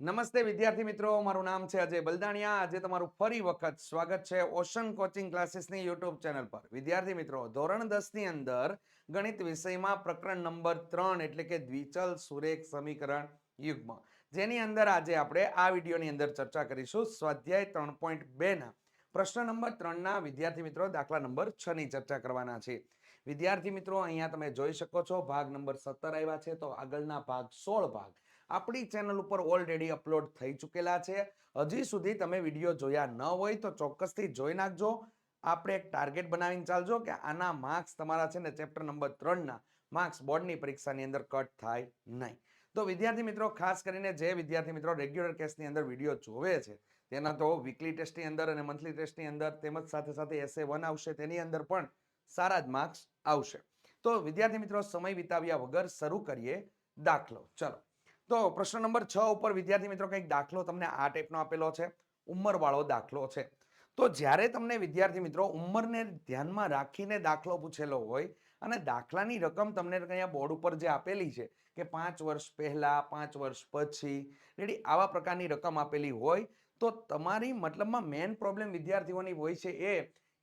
નમસ્તે વિદ્યાર્થી મિત્રો, મારું નામ છે અજય બલદાણિયા. આજે તમારું ફરી વખત સ્વાગત છે ઓશન કોચિંગ ક્લાસીસની યુટ્યુબ ચેનલ પર. વિદ્યાર્થી મિત્રો, ધોરણ દસની અંદર ગણિત વિષયમાં પ્રકરણ નંબર ત્રણ એટલે કે દ્વિચલ સુરેખ સમીકરણ યુગ્મ. જેની અંદર આજે આપણે આ વિડીયોની અંદર ચર્ચા કરીશું. સ્વાધ્યાય ત્રણ પોઈન્ટ બેના પ્રશ્ન નંબર ત્રણના વિદ્યાર્થી મિત્રો દાખલા નંબર છની ચર્ચા કરવાના છે. વિદ્યાર્થી મિત્રો, અહીંયા તમે જોઈ શકો છો, ભાગ નંબર સત્તર આવ્યા છે. તો આગળના ભાગ સોળ ભાગ આપણી ચેનલ ઉપર ઓલરેડી અપલોડ થઈ ચૂકેલા છે. હજી સુધી તમે વીડિયો જોયા ન હોય તો ચોક્કસથી જોઈ નાખજો. આપણે એક ટાર્ગેટ બનાવીને ચાલજો કે આના માર્ક્સ તમારા છે ને ચેપ્ટર નંબર ત્રણના માર્ક્સ બોર્ડની પરીક્ષાની અંદર કટ થાય નહીં. તો વિદ્યાર્થી મિત્રો, ખાસ કરીને જે વિદ્યાર્થી મિત્રો રેગ્યુલર કેસની અંદર વીડિયો જોવે છે, તેના તો વીકલી ટેસ્ટની અંદર અને મંથલી ટેસ્ટની અંદર તેમજ સાથે સાથે એસે વન આવશે તેની અંદર પણ સારા જ માર્ક્સ આવશે. તો વિદ્યાર્થી મિત્રો, સમય વિતાવ્યા વગર શરૂ કરીએ દાખલો. ચલો. તો પ્રશ્ન નંબર છ ઉપર વિદ્યાર્થી મિત્રો કંઈક દાખલો તમને આ ટાઈપનો આપેલો છે. ઉંમરવાળો દાખલો છે. તો જ્યારે તમને વિદ્યાર્થી મિત્રો ઉંમરને ધ્યાનમાં રાખીને દાખલો પૂછેલો હોય અને દાખલાની રકમ તમને અહીંયા બોર્ડ ઉપર જે આપેલી છે કે પાંચ વર્ષ પહેલાં, પાંચ વર્ષ પછી, રેડી આવા પ્રકારની રકમ આપેલી હોય, તો તમારી મતલબમાં મેઇન પ્રોબ્લેમ વિદ્યાર્થીઓની હોય છે એ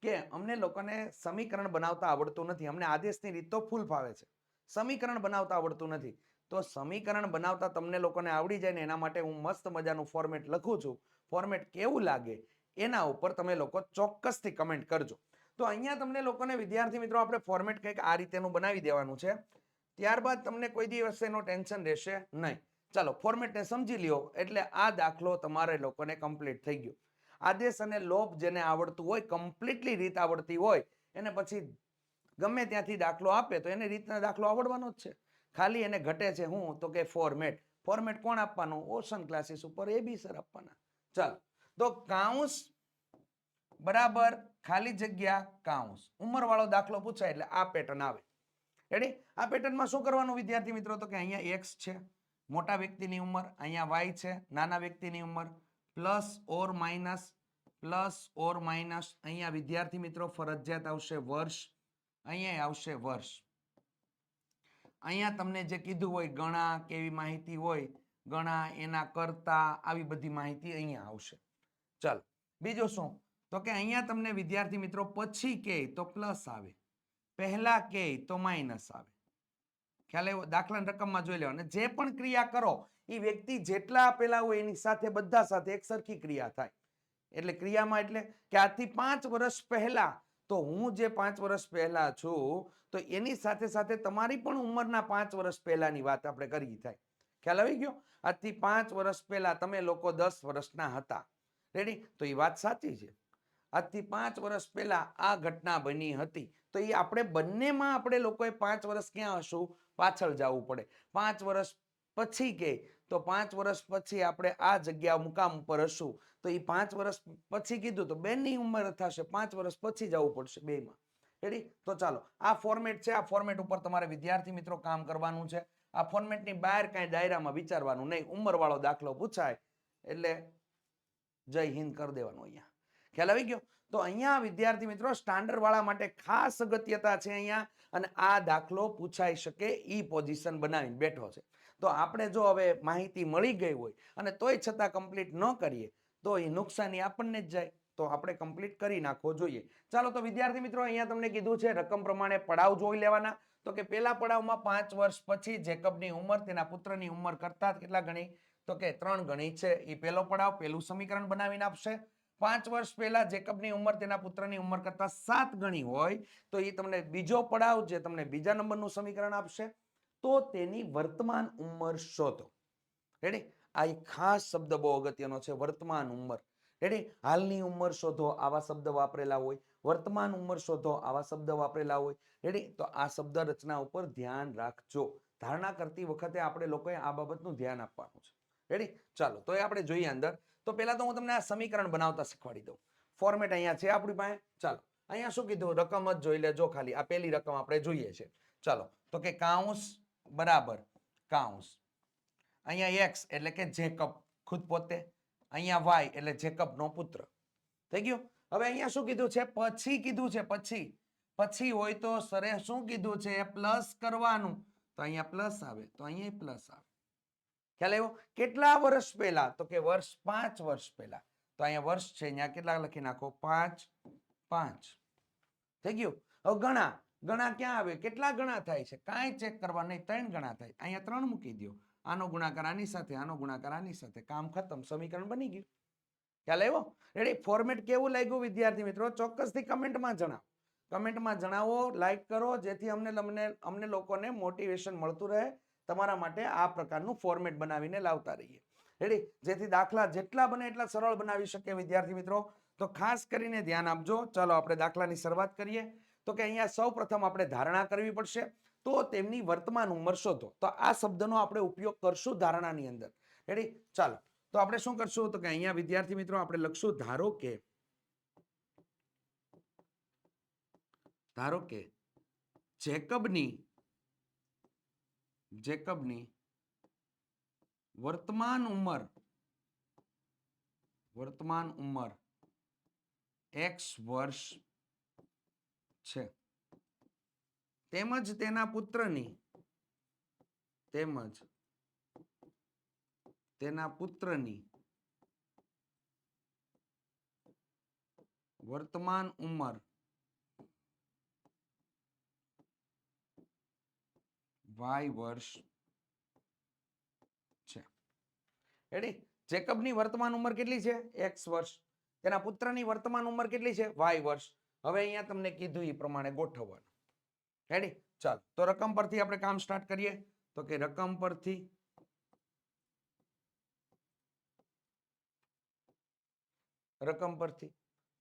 કે અમને લોકોને સમીકરણ બનાવતા આવડતું નથી. અમને આદેશની રીત તો ફૂલ ફાવે છે. સમીકરણ બનાવતા આવડતું નથી. તો સમીકરણ બનાવતા તમને લોકોને આવડી જાય ને એના માટે હું મસ્ત મજાનું ફોર્મેટ લખું છું. ફોર્મેટ કેવું લાગે? એના ઉપર તમે લોકો ચોક્કસથી કમેન્ટ કરજો. તો અહીંયા તમને લોકોને, વિદ્યાર્થી મિત્રો, આપણે ફોર્મેટ કંઈક આ રીતેનું બનાવી દેવાનું છે. ત્યારબાદ તમને કોઈ દિવસ એનો ટેન્શન રહેશે નહીં. ચાલો ફોર્મેટને સમજી લ્યો. એટલે આ દાખલો તમારે લોકોને કમ્પ્લીટ થઈ ગયો. આદેશ અને લોભ જેને આવડતું હોય કમ્પ્લીટલી રીત આવડતી હોય, એને પછી ગમે ત્યાંથી દાખલો આપે તો એને રીતના દાખલો આવડવાનો જ છે. ખાલી એને ઘટે છે હું, તો કે ફોર્મેટ ફોર્મેટ કોણ આપવાનું? ઓશન ક્લાસીસ ઉપર એ બી સર આપવાના. ચાલો. તો કાઉન્સ બરાબર ખાલી જગ્યા કાઉન્સ ઉંમરવાળો દાખલો પૂછાય એટલે આ પેટર્ન આવે. રેડી આ પેટર્નમાં શું કરવાનું વિદ્યાર્થી મિત્રો? તો કે અહીંયા એક્સ છે, મોટા વ્યક્તિની ઉંમર, અહીંયા વાય છે, નાના વ્યક્તિની ઉંમર plus or minus plus or minus અહીંયા વિદ્યાર્થી મિત્રો ફરજિયાત આવશે વર્ષ. અહીંયા આવશે વર્ષ. અહીંયા તમને જે કીધું હોય, ગણા કેવી માહિતી હોય, ગણા એના કરતા આવી બધી માહિતી અહીંયા આવશે. ચાલો, બીજો શું? તો કે અહીંયા તમને વિદ્યાર્થી મિત્રો પછી કે તો પ્લસ આવે. પહેલા કે તો માઇનસ આવે. ખ્યાલ એવો દાખલાની રકમમાં જોઈ લેવાનું. જે પણ ક્રિયા કરો એ વ્યક્તિ જેટલા આપેલા હોય એની સાથે, બધા સાથે એક સરખી ક્રિયા થાય. એટલે ક્રિયામાં એટલે કે આજથી પાંચ વર્ષ પહેલા તો હું જે પાંચ વર્ષ પહેલા છું, તો એની સાથે સાથે તમારી પણ ઉંમરના પાંચ વર્ષ પહેલાની વાત આપણે કરી થાય. ખ્યાલ આવી ગયો? આજથી પાંચ વર્ષ પહેલા તમે લોકો દસ વર્ષના હતા. રેડી તો એ વાત સાચી છે. આજથી પાંચ વર્ષ પહેલા આ ઘટના બની હતી. તો એ આપણે બંનેમાં આપણે લોકોએ પાંચ વર્ષ ક્યાં હશું? પાછળ જવું પડે. પાંચ વર્ષ પછી કે તો પાંચ વર્ષ પછી આપણે આ જગ્યા મુકામ ઉપર હશું. તો એ પાંચ વર્ષ પછી કીધું તો બેનની ઉંમર થશે, પાંચ વર્ષ પછી જવું પડશે બેમાં રેડી તો ચાલો, આ ફોર્મેટ છે, આ ફોર્મેટ ઉપર તમારે વિદ્યાર્થી મિત્રો કામ કરવાનું છે. આ ફોર્મેટની બહાર કાંઈ દાયરામાં વિચારવાનું નહીં. ઉંમરવાળો દાખલો પૂછાય એટલે જય હિન્દ કરી દેવાનું અહીંયા. ખ્યાલ આવી ગયો? તો અહીંયા વિદ્યાર્થી મિત્રો સ્ટાન્ડર્ડ વાળા માટે ખાસ અગત્યતા છે અહીંયા અને આ દાખલો પૂછાઈ શકે ઈ પોઝિશન બનાવીને બેઠો છે. તો આપણે જો હવે માહિતી મળી ગઈ હોય અને તોય છતાં કમ્પ્લીટ ન કરીએ તો એ નુકસાની આપણને જ જાય. તો આપણે કમ્પ્લીટ કરી નાખવો જોઈએ. ચાલો, તો વિદ્યાર્થી મિત્રો, અહીંયા તમને કીધું છે, રકમ પ્રમાણે પડાવ જોઈ લેવાના. તો કે પેલા પડાવમાં પાંચ વર્ષ પછી જેકબની ઉંમર, તેના પુત્રની ઉંમર કરતા કેટલા ગણી? તો કે ત્રણ ગણી છે. એ પેલો પડાવ પેલું સમીકરણ બનાવીને આપશે. પાંચ વર્ષ પહેલા જેકબની ઉંમર, તેના પુત્રની ઉંમર કરતા સાત ગણી હોય, તો એ તમને બીજો પડાવ જે તમને બીજા નંબરનું સમીકરણ આપશે. તો તેની વર્તમાન ઉંમર શોધો. રેડી આ એક ખાસ શબ્દ બહુ અગત્યનો છે, વર્તમાન ઉંમર. રેડી હાલની ઉંમર શોધો, આવા શબ્દ વાપરેલા હોય. વર્તમાન ઉંમર શોધો, આવા શબ્દ વાપરેલા હોય. રેડી તો આ શબ્દ રચના ઉપર ધ્યાન રાખજો. ધારણા કરતી વખતે આપણે લોકોએ આ બાબતનું ધ્યાન આપવાનું છે. રેડી ચાલો, તો એ આપણે જોઈએ અંદર. તો પહેલા તો હું તમને આ સમીકરણ બનાવતા શીખવાડી દઉં. ફોર્મેટ અહીંયા છે આપણી પાસે. ચાલો, અહીંયા શું કીધું? રકમ જ જોઈ લેજો ખાલી. આ પહેલી રકમ આપણે જોઈએ છે. ચાલો, તો કે કાઉન્સ બરાબર. કાઉન્સ. અહીંયા એક્સ એટલે કે જેકબ, ખુદ પોતે. અહીંયા વાય એટલે જેકબનો પુત્ર. થઈ ગયું? હવે અહીંયા શું કીધું છે? પછી કીધું છે, પછી. પછી હોય તો સરે શું કીધું છે? પ્લસ કરવાનું. તો અહીંયા પ્લસ આવે, તો અહીંયા પ્લસ આવે. ખ્યાલ આવ્યો? કેટલા વર્ષ પહેલા? તો કે વર્ષ પાંચ વર્ષ પહેલા. તો અહીંયા વર્ષ છે, અહીંયા કેટલા લખી નાખો? પાંચ પાંચ. થઈ ગયું? હવે ગણા. ગણા ક્યાં આવે? કેટલા ગણા થાય છે? કાંઈ ચેક કરવા નહીં. ત્રણ ગણા થાય. અહીંયા ત્રણ મૂકી દો આનો ગુણાકાર આની સાથે, આનો ગુણાકાર આની સાથે. કામ ખતમ, સમીકરણ બની ગયું. ખ્યાલ આવ્યો? રેડી ફોર્મેટ કેવું લાગ્યું, વિદ્યાર્થી મિત્રો? ચોક્કસથી કમેન્ટમાં જણાવો. કમેન્ટમાં જણાવો લાઈક કરો, જેથી અમને અમને અમને લોકોને મોટિવેશન મળતું રહે. તમારા માટે આ પ્રકારનું ફોર્મેટ બનાવીને લાવતા રહીએ. રેડી જેથી દાખલા જેટલા બને એટલા સરળ બનાવી શકીએ વિદ્યાર્થી મિત્રો. તો ખાસ કરીને ધ્યાન આપજો. ચાલો આપણે દાખલાની શરૂઆત કરીએ. તો કે અહીંયા સૌ આપણે ધારણા કરવી પડશે. તો તેમની વર્તમાન ઉંમર શોધો. તો આ શબ્દનો આપણે ઉપયોગ કરશું ધારણાની અંદર. રેડી ચાલો. તો આપણે શું કરશું? તો કે અહીંયા વિદ્યાર્થી મિત્રો આપણે લખશું, ધારો કે ધારો કે, જેકબની જેકબની વર્તમાન ઉંમર વર્તમાન ઉંમર એક્સ વર્ષ છે. તેમજ તેના પુત્રની. તેમજ તેના પુત્રની. વર્તમાન ઉંમર. વાય વર્ષ છે. રેડી જેકબની વર્તમાન ઉંમર કેટલી છે? એક્સ વર્ષ. તેના પુત્રની વર્તમાન ઉંમર કેટલી છે? વાય વર્ષ. હવે અહીંયા તમને કીધું એ પ્રમાણે ગોઠવવાનું. રેડી ચાલો. તો રકમ પરથી આપણે કામ સ્ટાર્ટ કરીએ. તો કે રકમ પરથી રકમ પરથી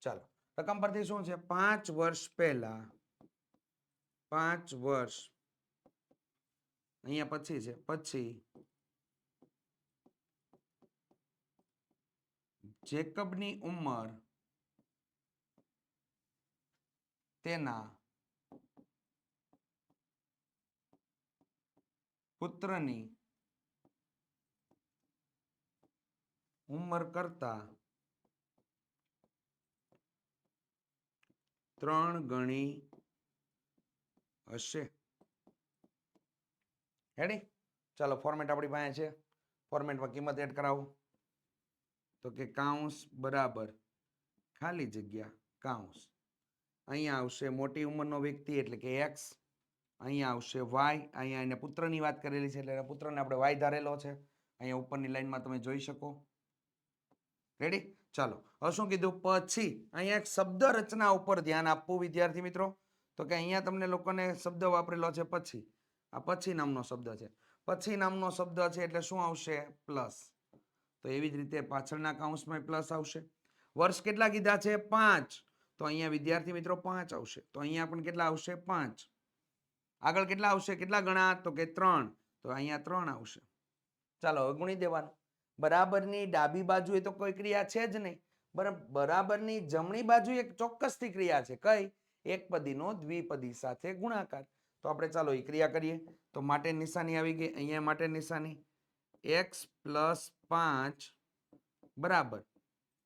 ચાલો. રકમ પરથી શું છે? પાંચ વર્ષ પહેલા, પાંચ વર્ષ અહીંયા પછી છે. પછી જેકબની ઉંમર તેના પુત્રની ઉંમર કરતા ત્રણ ગણી હશે. હેડી ચાલો ફોર્મેટ આપણી પાસે છે. ફોર્મેટમાં કિંમત એડ કરાવો. તો કે કાઉન્સ બરાબર ખાલી જગ્યા કાઉન્સ અહીંયા આવશે મોટી ઉંમરનો વ્યક્તિ એટલે કે એક્સ અહીંયા આવશે વાય. અહીંયા એને પુત્રની વાત કરેલી છે એટલે એના પુત્રને આપણે વાય ધારેલો છે. અહીંયા ઉપરની લાઈનમાં તમે જોઈ શકો. રેડી ચાલો. હવે શું કીધું? પછી અહીંયા એક શબ્દ રચના ઉપર ધ્યાન આપવું, વિદ્યાર્થી મિત્રો. તો કે અહીંયા તમને લોકોને શબ્દ વાપરેલો છે પછી. આ પછી નામનો શબ્દ છે. પછી નામનો શબ્દ છે એટલે શું આવશે? પ્લસ. તો એવી જ રીતે પાછળના કાઉન્સમાં પ્લસ આવશે. વર્ષ કેટલા કીધા છે? પાંચ. તો અહીંયા વિદ્યાર્થી મિત્રો પાંચ આવશે. તો અહીંયા પણ કેટલા આવશે? પાંચ. આગળ કેટલા આવશે? કેટલા ગણા તો કે ત્રણ. તો અહીંયા ત્રણ આવશે. ચાલો હવે ગુણી દેવાનું. બરાબરની ડાબી બાજુએ તો કોઈ ક્રિયા છે જ નહીં. બરાબર બરાબરની જમણી બાજુ એક ચોક્કસથી ક્રિયા છે. કઈ? એક પદીનો દ્વિપદી સાથે ગુણાકાર. તો આપણે ચાલો એ ક્રિયા કરીએ. તો માટે નિશાની આવી ગઈ. અહીંયા માટે નિશાની. એક્સ પ્લસ પાંચ બરાબર.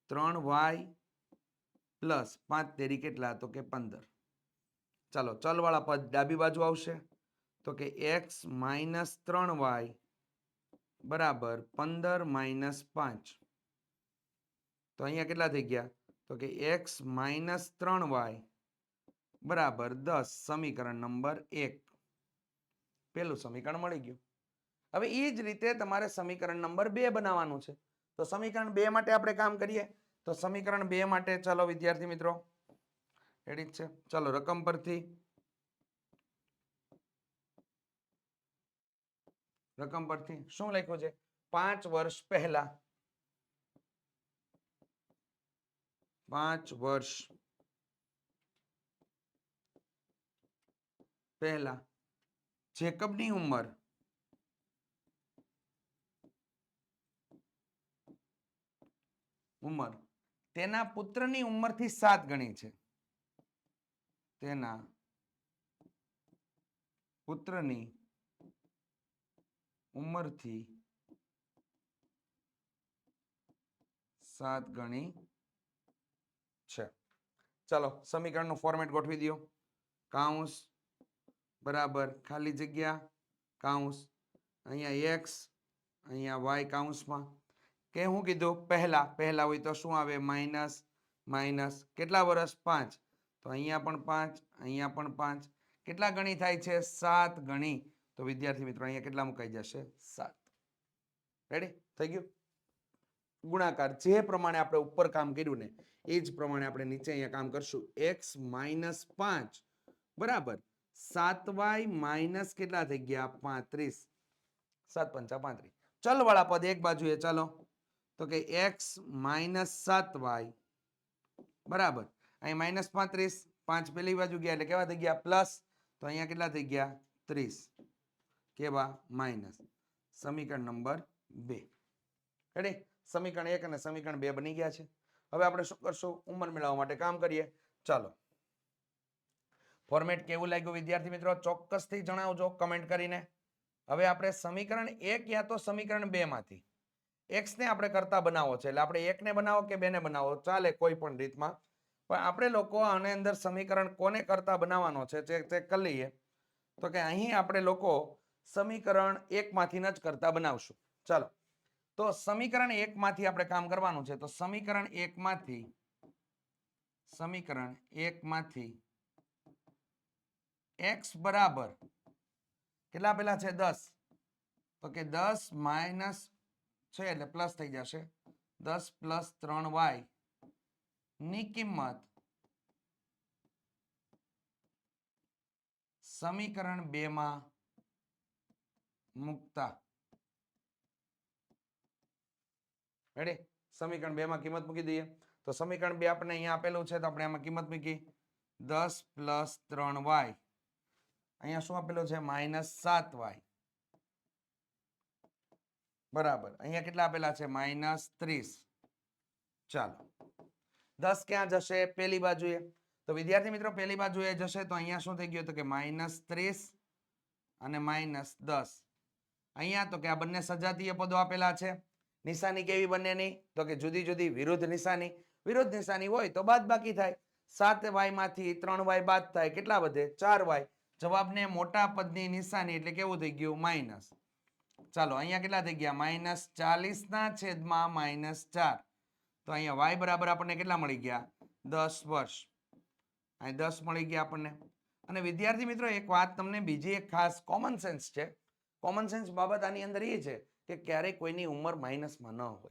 ત્રણ વાય પ્લસ પાંચ તેરી કેટલા? તો કે પંદર. ચાલો, ચલવાળા પદ ડાબી બાજુ આવશે. તો કે એક્સ માઇનસ ત્રણ વાય બરાબર પંદર માઇનસ પાંચ. તો અહીંયા કેટલા થઈ ગયા? તો કે એક્સ માઇનસ ત્રણ વાય બરાબર દસ, સમીકરણ નંબર એક. પેલું સમીકરણ મળી ગયું. હવે એ જ રીતે તમારે સમીકરણ નંબર બે બનાવવાનું છે. તો સમીકરણ બે માટે આપણે કામ કરીએ? તો સમીકરણ બે માટે, ચાલો વિદ્યાર્થી મિત્રો રેડી છે. ચાલો, રકમ પરથી. રકમ પરથી. શું લખ્યું છે? પાંચ વર્ષ પહેલા. પાંચ વર્ષ પહેલા. જેકબની ઉંમર. ઉંમર. તેના પુત્રની ઉંમરથી સાત ગણી છે. તેના પુત્રની ઉંમરથી સાત ગણી છે. ચાલો, સમીકરણનું ફોર્મેટ ગોઠવી દો કાઉન્સ બરાબર ખાલી જગ્યા, કાઉન્સ અહીંયા એક્સ અહીંયા વાય કાઉન્સમાં. કે હું કીધું પહેલા પહેલા હોય તો શું આવે? માઇનસ માઇનસ કેટલા વર્ષ પાંચ. તો અહીંયા પણ પાંચ, અહીંયા પણ પાંચ. કેટલા ગણી થાય છે? સાત ગણી. તો વિદ્યાર્થી મિત્રો, અહીંયા કેટલા મુકાઈ જશે? સાત. રેડી થઈ ગયું? ગુણાકાર. જે પ્રમાણે આપણે ઉપર કામ કર્યું ને, એ જ પ્રમાણે આપણે નીચે અહીંયા કામ કરશું. એક્સ માઇનસ પાંચ. બરાબર. સાત વાય માઇનસ કેટલા થઈ ગયા? પાંત્રીસ. સાત પંચા પાંત્રીસ. ચલ વાળા પદ એક બાજુએ ચાલો. તો કે એક્સ માઇનસ સાત વાય. બરાબર. અહીં માઇનસ પાંત્રીસ, પાંચ પેલી બાજુ ગયા એટલે કેવા થઈ ગયા? પ્લસ તો અહીંયા કેટલા થઈ ગયા? ત્રીસ. કેવા? માઇનસ સમીકરણ નંબર બે. રેડી સમીકરણ એક અને સમીકરણ બે બની ગયા છે. હવે આપણે શું કરશું? ઉંમર મેળવવા માટે કામ કરીએ. ચાલો. ફોર્મેટ કેવું લાગ્યું? વિદ્યાર્થી મિત્રો, ચોક્કસથી જણાવજો કમેન્ટ કરીને. હવે આપણે સમીકરણ એક યા તો સમીકરણ બે માંથી. એક્સને આપણે કરતા બનાવો છે. એટલે આપણે એકને બનાવો કે બેને બનાવો? ચાલે, કોઈ પણ રીતમાં. પણ આપણે લોકો આને અંદર સમીકરણ કોને કરતા બનાવવાનો છે તે ચેક કરી લઈએ. તો કે અહીં આપણે લોકો સમીકરણ એકમાંથી જ કરતા બનાવશું. ચાલો. તો સમીકરણ એકમાંથી આપણે કામ કરવાનું છે. તો સમીકરણ એકમાંથી સમીકરણ એકમાંથી એક્સ બરાબર કેટલા પેલા છે? દસ. તો કે દસ માઇનસ, છે એટલે પ્લસ થઈ જશે. દસ પ્લસ ત્રણ વાય ની કિંમત સમીકરણ બે માં મૂકતા. રેડી સમીકરણ બે માં કિંમત મૂકી દઈએ. તો સમીકરણ બે આપણે અહીંયા આપેલું છે, તો આપણે આમાં કિંમત મૂકી દસ પ્લસ ત્રણ વાય. અહીંયા શું આપેલું છે? માઇનસ સાત વાય. બરાબર. અહીંયા કેટલા આપેલા છે? માઇનસ ત્રીસ. ચાલો. દસ ક્યાં જશે? પેલી બાજુએ. તો વિદ્યાર્થી મિત્રો પેલી બાજુએ જશે તો અહીંયા શું થઈ ગયું? તો કે માઇનસ ત્રીસ અને માઇનસ દસ. અહીંયા તો કે આ બંને સજાતીય પદો આપેલા છે. નિશાની કેવી બંનેની? તો કે જુદી જુદી વિરુદ્ધ નિશાની. વિરુદ્ધ નિશાની હોય તો બાદ બાકી થાય. સાત વાયમાંથી ત્રણ વાય બાદ થાય. કેટલા વધે? ચાર વાય. જવાબને મોટા પદની નિશાની એટલે કેવું થઈ ગયું? માઇનસ. ચાલો, અહીંયા કેટલા થઈ ગયા? માઇનસ ચાલીસ ના છેદમાં માઇનસ ચાર. તો અહીંયા વાય બરાબર આપણને કેટલા મળી ગયા? દસ વર્ષ. અહીં દસ મળી ગયા આપણને. અને વિદ્યાર્થી મિત્રો, એક વાત તમને બીજી એક ખાસ કોમન સેન્સ છે. કોમન સેન્સ બાબત આની અંદર એ છે કે ક્યારેય કોઈની ઉંમર માઇનસમાં ન હોય.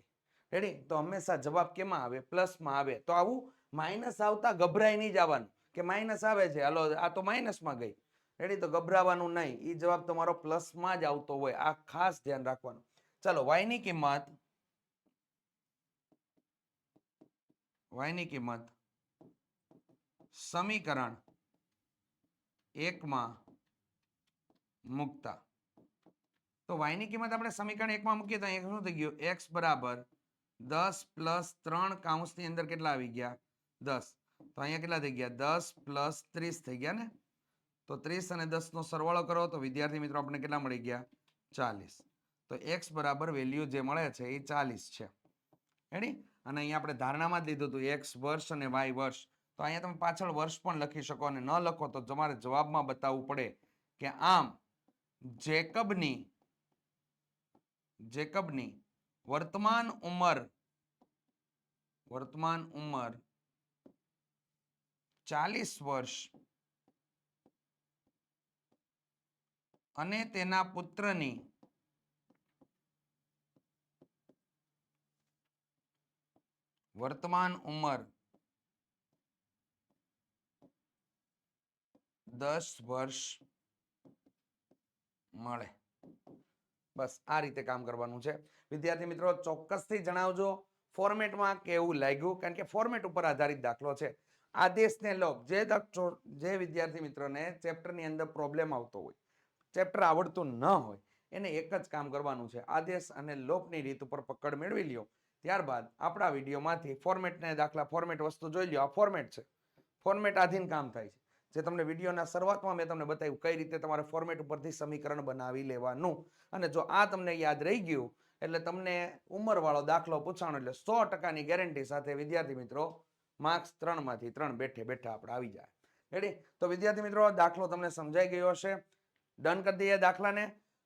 રેડી તો હંમેશા જવાબ કેમાં આવે? પ્લસમાં આવે. તો આવું માઇનસ આવતા ગભરાઈ નહીં જવાનું. કે માઇનસ આવે છે. હાલો, આ તો માઇનસમાં ગઈ. રેડી તો ગભરાવાનું નહીં. એ જવાબ તમારો પ્લસમાં જ આવતો હોય. આ ખાસ ધ્યાન રાખવાનું. ચાલો વાયની કિંમત y ની કિંમત સમીકરણ એકમાં મૂકતા. તો y ની કિંમત આપણે સમીકરણ એકમાં મૂકીએ તો અહીંયા શું થઈ ગયું? એક્સ બરાબર દસ પ્લસ ત્રણ કાઉન્સની અંદર કેટલા આવી ગયા? દસ. તો અહીંયા કેટલા થઈ ગયા? દસ પ્લસ ત્રીસ થઈ ગયા ને? તો ત્રીસ અને દસ નો સરવાળો કરો તો વિદ્યાર્થી મિત્રો આપણને કેટલા મળી ગયા? ચાલીસ. તો એક્સ બરાબર વેલ્યુ જે મળે છે એ ચાલીસ છે. રેડી અને અહીંયા આપણે ધારણામાં જ લીધું હતું એક્સ વર્ષ અને વાય વર્ષ. તો અહીંયા તમે પાછળ વર્ષ પણ લખી શકો અને ન લખો તો તમારે જવાબમાં બતાવવું પડે કે આમ જેકબની જેકબની વર્તમાન ઉંમર વર્તમાન ઉંમર ચાલીસ વર્ષ અને તેના પુત્રની વર્તમાન ઉંમર દસ વર્ષ મળે. બસ આ રીતે કામ કરવાનું છે. વિદ્યાર્થી મિત્રો, ચોક્કસથી જણાવજો. ફોર્મેટમાં કેવું લાગ્યું? કારણ કે ફોર્મેટ ઉપર આધારિત દાખલો છે. આદેશને લો જે જે વિદ્યાર્થી મિત્રોને ચેપ્ટરની અંદર પ્રોબ્લેમ આવતો હોય, ચેપ્ટર આવડતું ન હોય, એને એક જ કામ કરવાનું છે. આદેશ અને લોપની રીત ઉપર પકડ મેળવી લ્યો. ત્યારબાદ આપણા વિડીયોમાંથી ફોર્મેટને દાખલા ફોર્મેટ વસ્તુ જોઈ લો આ ફોર્મેટ છે. ફોર્મેટ આધીન કામ થાય છે. જે તમને વિડીયોના શરૂઆતમાં મેં તમને બતાવ્યું કઈ રીતે તમારે ફોર્મેટ ઉપરથી સમીકરણ બનાવી લેવાનું. અને જો આ તમને યાદ રહી ગયું, એટલે તમને ઉંમરવાળો દાખલો પૂછાણો, એટલે સો ટકાની ગેરંટી સાથે, વિદ્યાર્થી મિત્રો માર્ક્સ ત્રણમાંથી ત્રણ બેઠે બેઠા આપણે આવી જાય. રેડી તો વિદ્યાર્થી મિત્રો દાખલો તમને સમજાઈ ગયો હશે. ડન કરી દઈએ દાખલાને.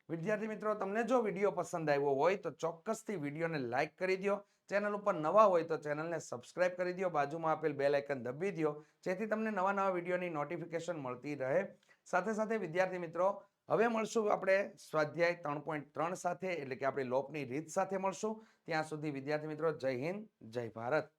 વિદ્યાર્થી મિત્રો, તમને જો વીડિયો પસંદ આવ્યો હોય તો ચોક્કસથી વિડીયોને લાઇક કરી દો ચેનલ ઉપર નવા હોય તો ચેનલને સબસ્ક્રાઇબ કરી દો બાજુમાં આપેલ બે લાઇકન દબી દો જેથી તમને નવા નવા વિડીયોની નોટિફિકેશન મળતી રહે. સાથે સાથે વિદ્યાર્થી મિત્રો, હવે મળશું આપણે સ્વાધ્યાય ત્રણ પોઈન્ટ ત્રણ સાથે, એટલે કે આપણે લોપની રીત સાથે મળશું. ત્યાં સુધી વિદ્યાર્થી મિત્રો, જય હિન્દ, જય ભારત.